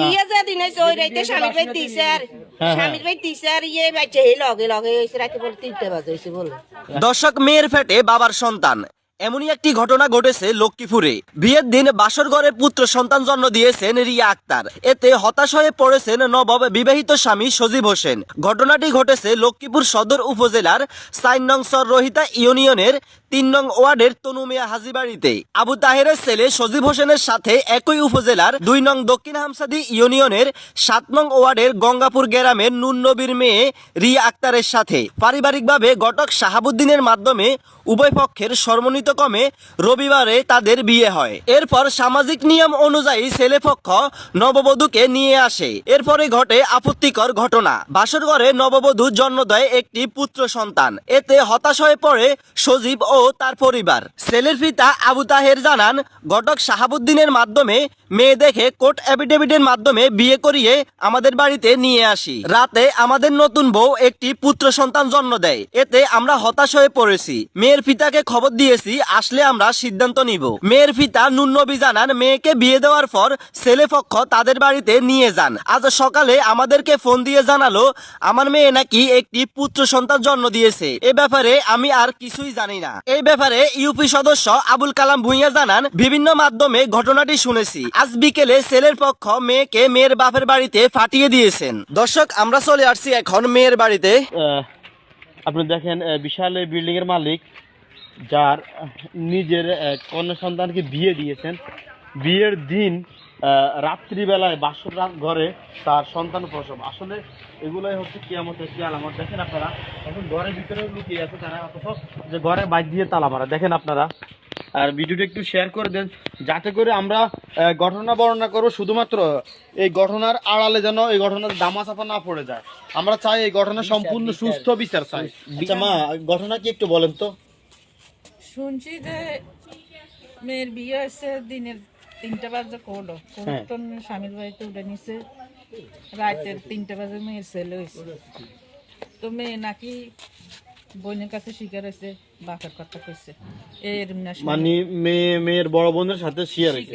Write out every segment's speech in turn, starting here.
বিয়ে যে দিনে ওই রাইতে স্বামীর ভাই দিছে আর হ্যাঁ, স্বামীর ভাই দিছে আর ইয়ে বাচ্চা এই লগে লগে হয়েছে রাতে বলে তিনটে বাজে হয়েছে বলে। দর্শক মেয়ের ফেটে বাবার সন্তান। এমনই একটি ঘটনা ঘটেছে লক্ষ্মীপুরে। বিয়ের দিন বাসর ঘরে পুত্র সন্তান জন্ম দিয়েছেন রিয়া আক্তার। এতে হতাশ হয়ে পড়েছেন নবব বিবাহিত স্বামী সজীব হোসেন। ঘটনাটি ঘটেছে লক্ষ্মীপুর সদর উপজেলার সাইন নং সর রহিতা ইউনিয়নের তিন নং ওয়ার্ডের তনুমিয়া হাজিবাড়িতে আবু তাহেরের ছেলে সজীব হোসেনের সাথে একই উপজেলার দুই নং দক্ষিণ হামসাদি ইউনিয়নের সাত নং ওয়ার্ডের গঙ্গাপুর গ্রামের নুন নবীর মেয়ে রিয়া আক্তারের সাথে। পারিবারিকভাবে ঘটক শাহাবুদ্দিনের মাধ্যমে উভয় পক্ষের সর্বনিত কমে রবিবারে তাদের বিয়ে হয়। এরপর সামাজিক নিয়ম অনুযায়ী ছেলেপক্ষ নববধূকে নিয়ে আসে। এরপরে ঘটে আপত্তিকর ঘটনা। বাসর ঘরে নববধূ জন্ম দেয় একটি পুত্র সন্তান। এতে হতাশ হয়ে পড়ে সজীব ও তার পরিবার। ছেলের পিতা আবু তাহের জানান, ঘটক শাহাবুদ্দিনের মাধ্যমে মেয়ে দেখে কোর্ট অ্যাফিডেভিটের মাধ্যমে বিয়ে করিয়ে আমাদের বাড়িতে নিয়ে আসি। রাতে আমাদের নতুন বউ একটি পুত্র সন্তান জন্ম দেয়। এতে আমরা হতাশ হয়ে পড়েছি। মেয়ের পিতাকে খবর দিয়েছি, আসলে আমরা সিদ্ধান্ত নিব। মেয়ের পিতা নুন্নবী জানান, মেয়েকে বিয়ে দেওয়ার পর ছেলে পক্ষ তাদের বাড়িতে নিয়ে যান। আজ সকালে আমাদেরকে ফোন দিয়ে জানালো, আমার মেয়ে নাকি একটি পুত্র সন্তান জন্ম দিয়েছে। এ ব্যাপারে আমি আর কিছুই জানি না। এই ব্যাপারে ইউপি সদস্য আবুল কালাম ভুঁইয়া জানান, বিভিন্ন মাধ্যমে ঘটনাটি শুনেছি। আজ বিকেলে ছেলের পক্ষ মেয়েকে মেয়ের বাপের বাড়িতে ফাটিয়ে দিয়েছেন। দর্শক, আমরা চলে আসছি এখন মেয়ের বাড়িতে। আপনি দেখেন বিশাল বিল্ডিং এর মালিক, যার নিজের কন্যা সন্তানকে বিয়ে দিয়েছেন। বিয়ের দিন রাত্রিবেলায় বাসর রাত ঘরে তার সন্তান প্রসব। আসলে এগুলোই হচ্ছে কিয়ামতের কি আলামত দেখেন আপনারা এখন ঘরের ভিতরে লুকিয়ে আছে তারা অথচ যে ঘরে বাইর দিয়ে তালা মারা। দেখেন আপনারা। আর ভিডিওটা একটু শেয়ার করে দেন যাতে করে আমরা ঘটনা বর্ণনা করব। শুধুমাত্র এই ঘটনার আড়ালে যেন এই ঘটনার দামা চাপা না পড়ে যায়। আমরা চাই এই ঘটনা সম্পূর্ণ সুস্থ বিচার চাই। আচ্ছা মা ঘটনা কি একটু বলেন তো। শুনছি যে মেয়ের বিয়ে হয়েছে দিনের তিনটা বাজে করল হ্যাঁ। তো স্বামীর বাড়িতে উঠে নিছে। রাতের তিনটা বাজে মেয়ের ছেলে হয়েছে তো মেয়ে নাকি বোনের কাছে শিকার হয়েছে বাপের কথা কইছে। এরম না মানে মেয়ে মেয়ের বড় বোনের সাথে শেয়ার হয়েছে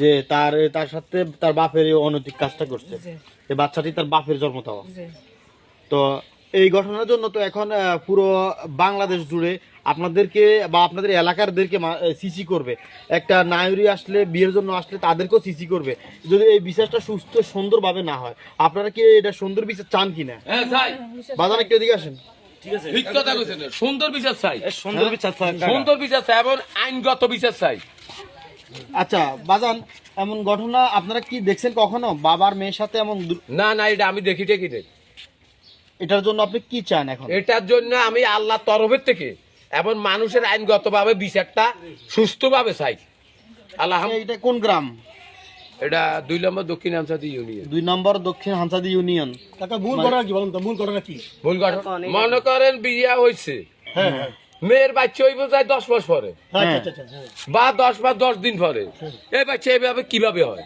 যে তার তার সাথে তার বাপের অনৈতিক কাজটা করছে। এই বাচ্চাটি তার বাপের জন্ম দেওয়া। তো এই ঘটনার জন্য তো এখন পুরো বাংলাদেশ জুড়ে আপনাদেরকে বা আপনাদের এলাকারদেরকে সিসি করবে। একটা নায়রি আসলে বিয়ের জন্য আসলে তাদেরকেও সিসি করবে। যদি এই বিচারটা সুস্থ সুন্দরভাবে না হয় আপনারা কি এটা সুন্দর বিচার চান কিনা? হ্যাঁ বাজার একটু এদিকে আসেন। ঠিক কথা সুন্দর বিচার চাই। সুন্দর বিচার চান সুন্দর বিচার চাই এবং আইনগত বিচার চাই। আচ্ছা বাজান এমন ঘটনা আপনারা কি দেখছেন কখনো? বাবার মেয়ের সাথে এমন না না এটা আমি দেখি ঠিকই দেখ। এটার জন্য আপনি কি চান এখন? এটার জন্য আমি আল্লাহ তরফের থেকে এবং মানুষের আইনগতভাবে বিচারটা সুস্থভাবে চাই। আল্লাহ এটা কোন গ্রাম? এটা দুই নম্বর দক্ষিণ ইউনিয়ন। দুই নম্বর দক্ষিণ ইউনিয়ন। ভুল গঠন মনে করেন বিয়া হয়েছে। মেয়ের বাচ্চা হইব যায় দশ মাস পরে। হ্যাঁ বা দশ বা দশ দিন পরে। এই বাচ্চা এইভাবে কীভাবে হয়?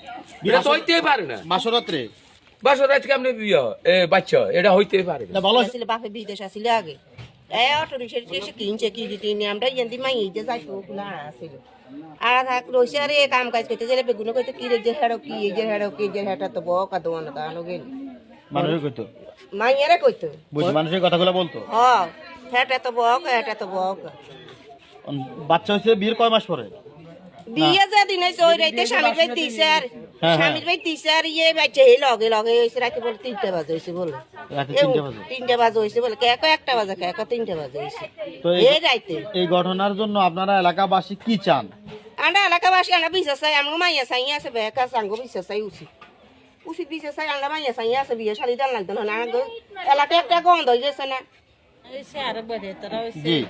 এটা তো হইতেই পারে না। মাসরাত্রে? বাসর রাত কেমনে বিয়ে এ বাচ্চা এটা হইতেই পারে। না আসলে বাপে বিদেশ আসলে আগে। এই অটো রিক্সা এসে কিনছে কি কিনে। আমরা ইয়ান্দি মাই যে যাইতো ওগুলা আসিল আর থাক রইছে আরে কাম কাজ করতে। গেলে বেগুনো কইতে কি রে যে হেড়ো কি এই যে হেড়ো কি যে হেটা তো বক আদোয়ান দানো গেল। মানুষের কইতো? মাইয়ারে কইতো। বুঝ মানুষের কথাগুলো বলতো? হ হেটা তো বক হেটা তো বক। বাচ্চা হয়েছে বিয়ের কয় মাস পরে? বিয়ে যে দিনে ওই রাইতে স্বামীর ভাই দিছে আর হ্যাঁ, স্বামীর ভাই দিছে আর ইয়ে বাচ্চা এই লগে লগে হয়েছে রাতে বলে তিনটে বাজে হয়েছে বলে। তিনটে বাজে? হয়েছে বলে কে একটা বাজে কে তিনটে বাজে হয়েছে। এই- এই রাইতে। এই ঘটনার জন্য আপনারা এলাকাবাসী কি চান? আমরা এলাকাবাসী আমরা বিশ্বাস চাই আমরা মাইয়া চাই আছে বেকা সাঙ্গ বিশ্বাস চাই উচিত। উচিত বিশ্বাস চাই আমরা মাইয়া চাই আছে বিয়ে লাগতো না এলাকা একটা গন্ধ হয়ে গেছে না জি।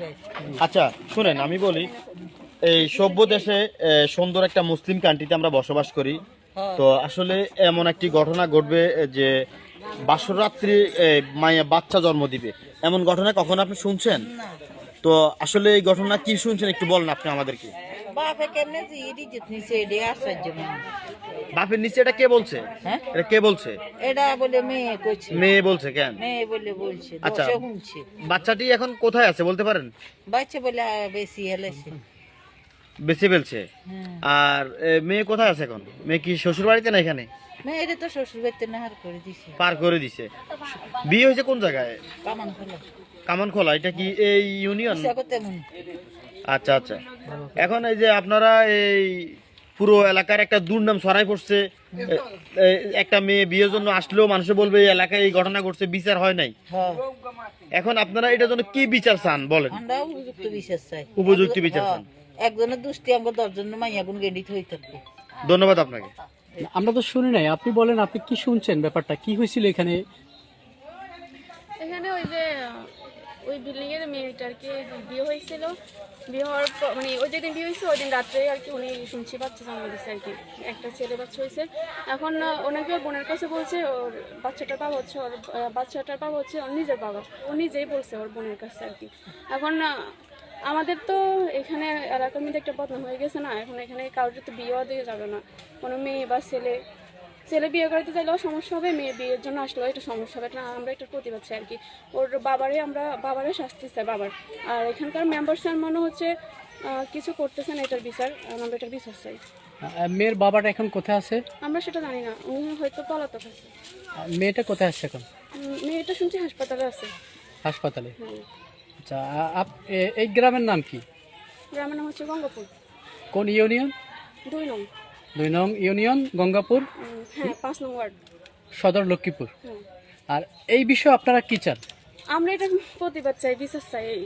আচ্ছা শুনেন আমি বলি এই সভ্য দেশে সুন্দর একটা মুসলিম কান্ট্রিতে আমরা বসবাস করি। তো আসলে এমন একটি ঘটনা ঘটবে যে বাসর রাত্রি মায়া বাচ্চা জন্ম দিবে। এমন ঘটনা কখনো আপনি শুনছেন? তো আসলে এই ঘটনা কি শুনছেন একটু বলেন আপনি আমাদেরকে। বাপের নিচে এটা কে বলছে? হ্যাঁ? এটা কে বলছে? এটা বলে মেয়ে কইছে। মেয়ে বলছে কেন? মেয়ে বলে বলছে আচ্ছা। বাচ্চাটি এখন কোথায় আছে বলতে পারেন? বাচ্চা বলে বেশি হেলেছে। বেঁচে ফেলছে। হ্যাঁ আর মেয়ে কোথায় আছে এখন? মেয়ে কি শ্বশুর বাড়িতে না এখানে? মেয়েরে তো শ্বশুর বাড়িতে নাহার করে দিছে। পার করে দিছে। বিয়ে হয়েছে কোন জায়গায়? কামান কামানখোলা এটা কি এই ইউনিয়ন? আচ্ছা আচ্ছা। এখন এই যে আপনারা এই পুরো এলাকার একটা দুর্নাম ছড়াই পড়ছে। একটা মেয়ে বিয়ের জন্য আসলেও মানুষে বলবে এই এলাকায় এই ঘটনা ঘটছে বিচার হয় নাই। হ্যাঁ। এখন আপনারা এটার জন্য কি বিচার চান বলেন? উপযুক্ত বিশ্বাস চাই। উপযুক্ত বিচার চান। হ্যাঁ, একজনের দুষ্টি আমরা দশজন মাইয়া গুণ গেন্ডিত হয়ে থাকব ধন্যবাদ আপনাকে। আমরা তো শুনি নাই আপনি বলেন আপনি কি শুনছেন ব্যাপারটা? কি হয়েছিল এখানে? এখানে ওই যে ওই বিল্ডিং এর মেয়েটার কি বিয়ে হয়েছিল। বিয়ে হওয়ার পর মানে ওই যেদিন বিয়ে হয়েছে, ওই দিন রাত্রে আর কি উনি শুনছি বাচ্চা জন্ম দিচ্ছে আর কি। একটা ছেলে বাচ্চা হয়েছে। এখন ওনাকে ওর বোনের কাছে বলছে, ওর বাচ্চাটার বাবা হচ্ছে ওর বাচ্চাটার বাবা হচ্ছে ওর নিজের বাবা। ও নিজেই বলছে ওর বোনের কাছে আর কি। এখন আমাদের তো এখানে এলাকার মধ্যে একটা বদনাম হয়ে গেছে না? এখন এখানে কারোর তো বিয়েও দিয়ে যাবে না। কোনো মেয়ে বা ছেলে ছেলে বিয়ে করতে চাইলেও সমস্যা হবে মেয়ে বিয়ের জন্য আসলেও এটা সমস্যা হবে। না আমরা একটা প্রতিবাদ চাই আর কি। ওর বাবারে আমরা বাবারে শাস্তি চাই বাবার। আর এখানকার মেম্বারসের মনে হচ্ছে কিছু করতেছেন এটার বিচার আমরা এটার বিচার চাই। মেয়ের বাবাটা এখন কোথায় আছে? আমরা সেটা জানি না উনি হয়তো পলাতক আছে। মেয়েটা কোথায় আছে এখন? মেয়েটা শুনছি হাসপাতালে আছে। হাসপাতালে? হুম। আচ্ছা আপ- এই গ্রামের নাম কি? গ্রামের নাম হচ্ছে গঙ্গাপুর। কোন ইউনিয়ন? দুই নং। দুই নং ইউনিয়ন গঙ্গাপুর? হ্যাঁ পাঁচ নং ওয়ার্ড। সদর লক্ষ্মীপুর। আর এই বিষয়ে আপনারা কি চান? আমরা এটা প্রতিবাদ চাই বিশ্বাস চাই এই